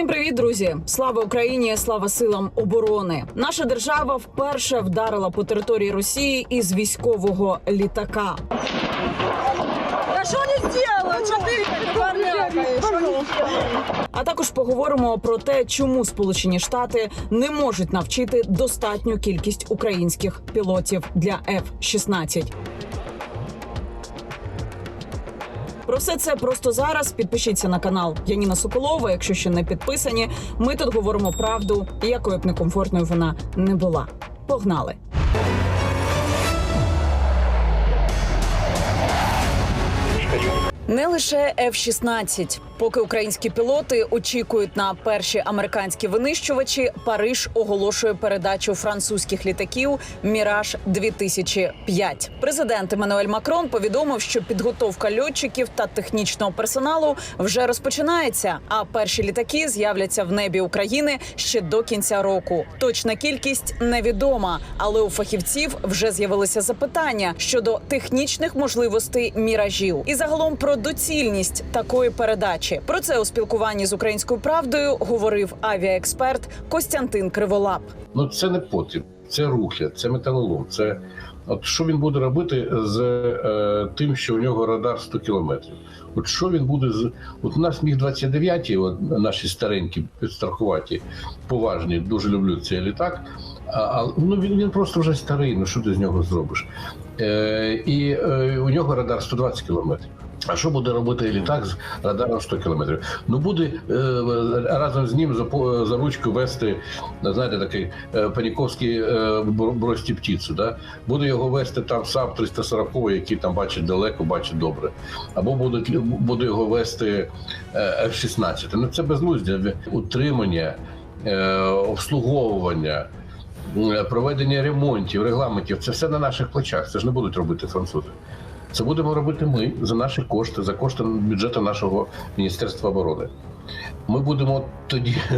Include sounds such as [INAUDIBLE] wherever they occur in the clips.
Усім привіт, друзі! Слава Україні! Слава силам оборони! Наша держава вперше вдарила по території Росії із військового літака. Что не не сделала? А також поговоримо про те, чому Сполучені Штати не можуть навчити достатню кількість українських пілотів для F-16. Про все це просто зараз. Підпишіться на канал Яніна Соколова. Якщо ще не підписані, ми тут говоримо правду, якою б некомфортною вона не була. Погнали! Не лише F-16. Поки українські пілоти очікують на перші американські винищувачі, Париж оголошує передачу французьких літаків Міраж 2005 Президент Еммануель Макрон повідомив, що підготовка льотчиків та технічного персоналу вже розпочинається. А перші літаки з'являться в небі України ще до кінця року. Точна кількість невідома, але у фахівців вже з'явилися запитання щодо технічних можливостей міражів і загалом про доцільність такої передачі. Про це у спілкуванні з українською правдою говорив авіаексперт Костянтин Криволап. Ну це не потім, це рухля, це металолом. Це от що він буде робити з е, тим, що у нього радар 100 кілометрів. От що він буде з от у нас міг 29 от наші старенькі підстрахуваті, поважні, дуже люблю цей літак. А, а ну він, він просто вже старий. Ну що ти з нього зробиш? Е, і е, у нього радар 120 кілометрів. А що буде робити літак з радаром 100 кілометрів? Ну буде е, разом з ним за, по- за ручку вести, знаєте, такий е, паніковський е, бро- птицю, да? Буде його вести там САП 340, який там бачить далеко, бачить добре. Або буде, буде його вести е, F-16. Ну це безглуздя. Утримання, е, обслуговування. е, Проведення ремонтів, регламентів це все на наших плечах. Це ж не будуть робити французи. Це будемо робити ми за наші кошти, за кошти бюджету нашого Міністерства оборони. Ми будемо тоді, [LAUGHS]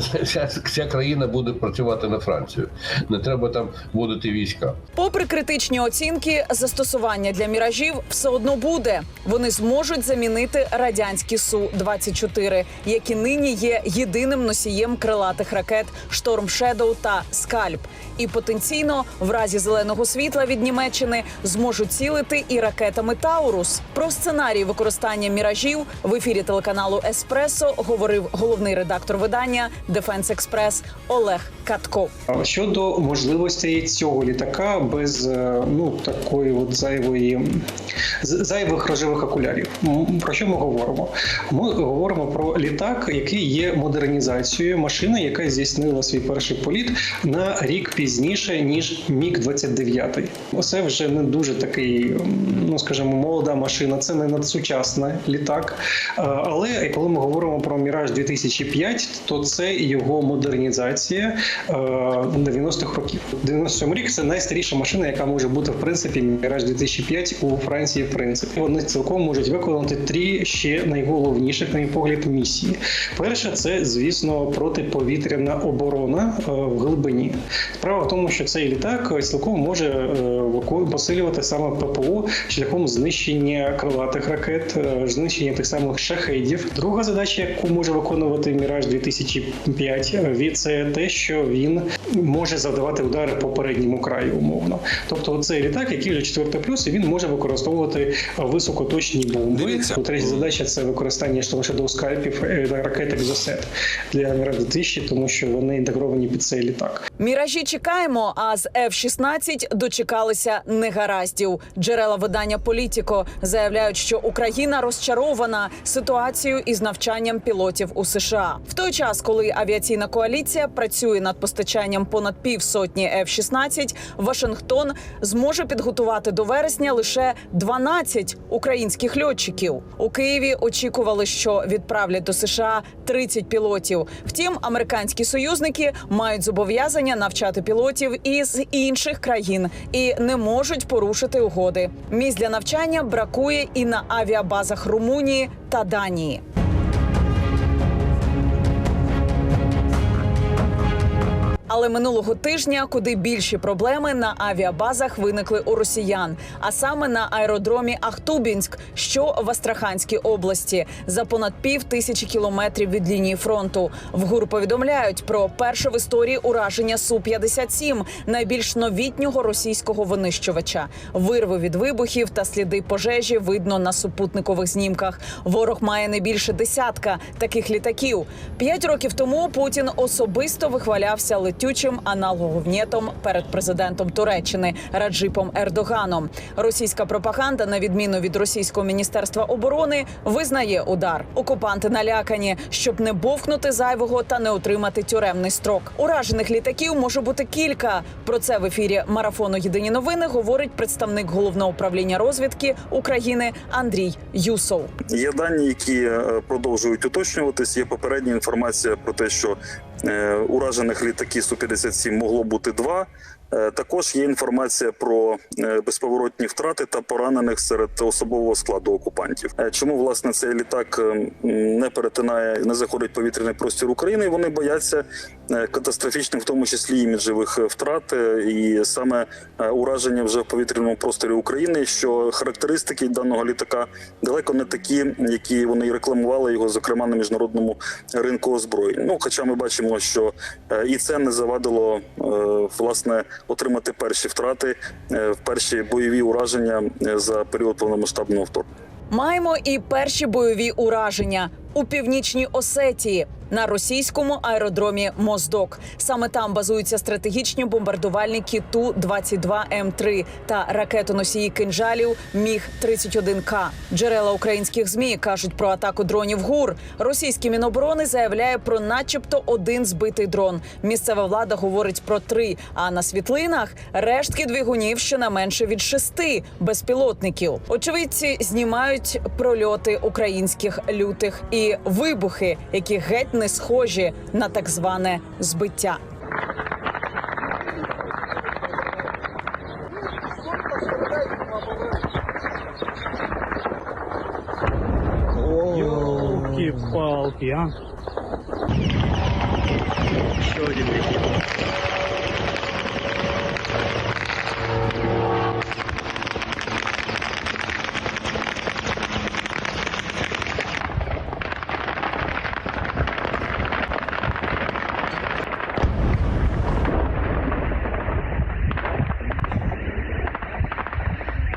вся країна буде працювати на Францію. Не треба там вводити війська. Попри критичні оцінки, застосування для міражів все одно буде. Вони зможуть замінити радянські су 24 які нині є єдиним носієм крилатих ракет Шторм Шедоу та Скальп. І потенційно, в разі зеленого світла від Німеччини зможуть цілити і ракетами Таурус. Про сценарій використання міражів в ефірі телеканалу Еспресо говорив головний редактор видання Дефенс Експрес Олег Катков. Щодо можливостей цього літака без е, ну такої от зайвої зайвих рожевих окулярів. Про що ми говоримо? Ми говоримо про літак, який є модернізацією машини, яка здійснила свій перший політ на рік пізніше ніж Міг 29 Це вже не дуже такий, ну скажімо, молода машина. Це не надсучасний літак. Е, Але коли ми говоримо про Міраж 2005, то це його модернізація 90-х років. 97 рік це найстаріша машина, яка може бути в принципі Міраж 2005 у Франції. В принципі, вони цілком можуть виконати три ще найголовніших, на мій погляд, місії. Перше, це звісно протиповітряна оборона е, в глибині. Справа в тому, що цей літак цілком може е, посилювати саме ППО шляхом знищення крилатих ракет, е, знищення тих самих шахедів. Друга задача, яку може виконувати Міраж 2005, е, від- це те, що він може завдавати удари по передньому краю, умовно. Тобто, цей літак, який вже четвертий плюс, і він може використовувати високоточні бомби. Дивіться. Третя задача це використання Shadow скальпів е, та ракет Exocet для Міраж 2000, тому що вони інтегровані під цей літак. Міражі чекаємо, а з F-16 дочекалися негараздів. Джерела видання Політіко заявляють, що Україна розчарована ситуацією із навчанням пілотів у США. В той час, коли авіаційна коаліція працює над постачанням понад півсотні F-16, Вашингтон зможе підготувати до вересня лише 12 українських льотчиків. У Києві очікували, що відправлять до США 30 пілотів. Втім, американські союзники мають зобов'язання навчати пілотів із інших країн і не можуть порушити угоди. Місць для навчання бракує і на авіабазах Румунії та Данії. Але минулого тижня куди більші проблеми на авіабазах виникли у росіян, а саме на аеродромі Ахтубінськ, що в Астраханській області, за понад пів тисячі кілометрів від лінії фронту. В ГУР повідомляють про перше в історії ураження су 57 найбільш новітнього російського винищувача. Вирви від вибухів та сліди пожежі видно на супутникових знімках. Ворог має не більше десятка таких літаків. П'ять років тому Путін особисто вихвалявся летючим аналоговнєтом перед президентом Туреччини Раджипом Ердоганом. Російська пропаганда, на відміну від російського міністерства оборони, визнає удар. Окупанти налякані, щоб не бовкнути зайвого та не отримати тюремний строк. Уражених літаків може бути кілька. Про це в ефірі марафону Єдині новини говорить представник головного управління розвідки України Андрій Юсов. Є дані, які е, продовжують уточнюватись. Є попередня інформація про те, що уражених літаків Су-57 могло бути два. Е, Також є інформація про е, безповоротні втрати та поранених серед особового складу окупантів. Е, Чому власне цей літак не перетинає, не заходить повітряний простір України? Вони бояться катастрофічних, в тому числі іміджевих втрат, і саме ураження вже в повітряному просторі України. Що характеристики даного літака далеко не такі, які вони рекламували його, зокрема на міжнародному ринку озброєнь. Ну, хоча ми бачимо, що і це не завадило власне отримати перші втрати, е, перші бойові ураження е, за період повномасштабного вторгнення. Маємо і перші бойові ураження у північній Осетії на російському аеродромі Моздок. Саме там базуються стратегічні бомбардувальники ту 22 м 3 та ракетоносії кинжалів Міг 31 к Джерела українських змі кажуть про атаку дронів ГУР. Російський міноборони заявляє про, начебто, один збитий дрон. Місцева влада говорить про три. А на світлинах рештки двигунів щонайменше від шести безпілотників. Очевидці знімають прольоти українських лютих і вибухи, які геть не схожі на так зване збиття. Елки-палки, а. Еще один.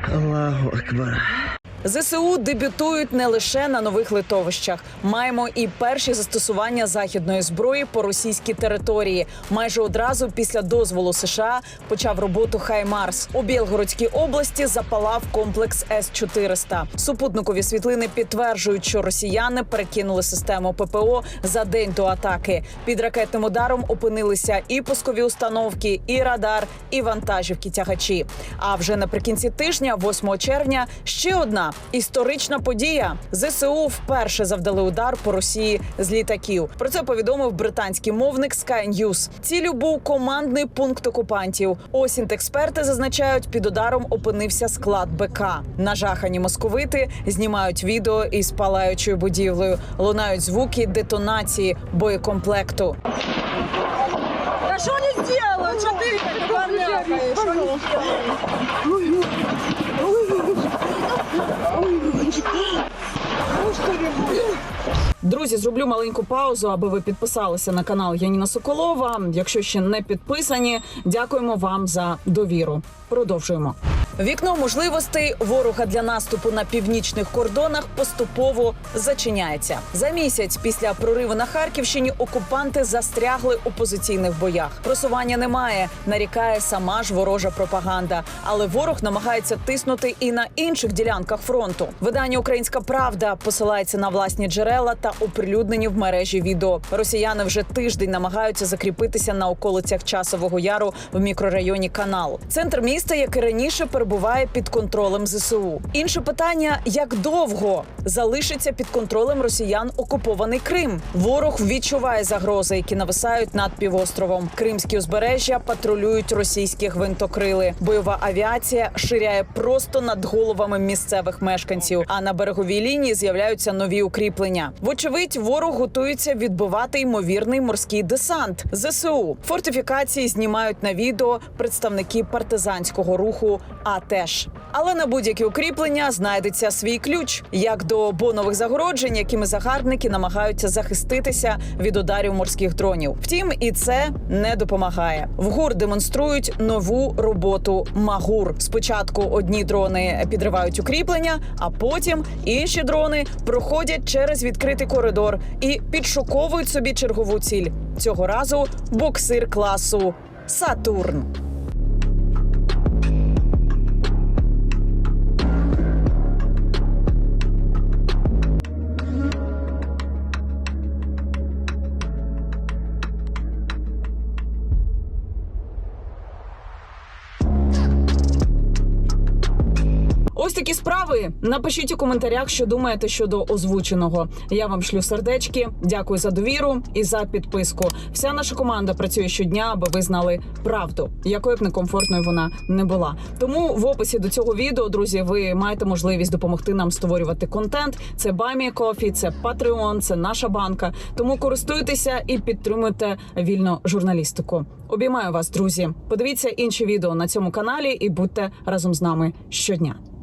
الله أكبر. ЗСУ дебютують не лише на нових литовищах. Маємо і перші застосування західної зброї по російській території. Майже одразу після дозволу США почав роботу Хаймарс. У Білгородській області запалав комплекс С 400 Супутникові світлини підтверджують, що росіяни перекинули систему ППО за день до атаки. Під ракетним ударом опинилися і пускові установки, і радар, і вантажівки тягачі. А вже наприкінці тижня, 8 червня, ще одна історична подія. ЗСУ вперше завдали удар по Росії з літаків. Про це повідомив британський мовник Sky News. Цілю був командний пункт окупантів. Осінт-експерти зазначають, під ударом опинився склад БК. Нажахані московити знімають відео із палаючою будівлею. Лунають звуки детонації боєкомплекту. Да что они сделают? Что ты как барнякаешь? Друзі, зроблю маленьку паузу, аби ви підписалися на канал Яніна Соколова. Якщо ще не підписані, дякуємо вам за довіру. Продовжуємо. Вікно можливостей ворога для наступу на північних кордонах поступово зачиняється. За місяць після прориву на Харківщині окупанти застрягли у позиційних боях. Просування немає, нарікає сама ж ворожа пропаганда. Але ворог намагається тиснути і на інших ділянках фронту. Видання Українська Правда посилається на власні джерела та оприлюднені в мережі відео. Росіяни вже тиждень намагаються закріпитися на околицях часового яру в мікрорайоні Канал. Центр міста, як і раніше, перебуває перебуває під контролем ЗСУ. Інше питання: як довго залишиться під контролем росіян окупований Крим? Ворог відчуває загрози, які нависають над півостровом. Кримські узбережжя патрулюють російські гвинтокрили. Бойова авіація ширяє просто над головами місцевих мешканців. А на береговій лінії з'являються нові укріплення. Вочевидь, ворог готується відбивати ймовірний морський десант. ЗСУ фортифікації знімають на відео представники партизанського руху. АТЕШ. але на будь-які укріплення знайдеться свій ключ, як до бонових загороджень, якими загарбники намагаються захиститися від ударів морських дронів. Втім, і це не допомагає. В демонструють нову роботу Магур. Спочатку одні дрони підривають укріплення, а потім інші дрони проходять через відкритий коридор і підшуковують собі чергову ціль. Цього разу боксир класу Сатурн. Такі справи. Напишіть у коментарях, що думаєте щодо озвученого. Я вам шлю сердечки. Дякую за довіру і за підписку. Вся наша команда працює щодня, аби ви знали правду, якою б некомфортною вона не була. Тому в описі до цього відео, друзі, ви маєте можливість допомогти нам створювати контент. Це Кофі, це Patreon, це наша банка. Тому користуйтеся і підтримуйте вільну журналістику. Обіймаю вас, друзі. Подивіться інші відео на цьому каналі і будьте разом з нами щодня.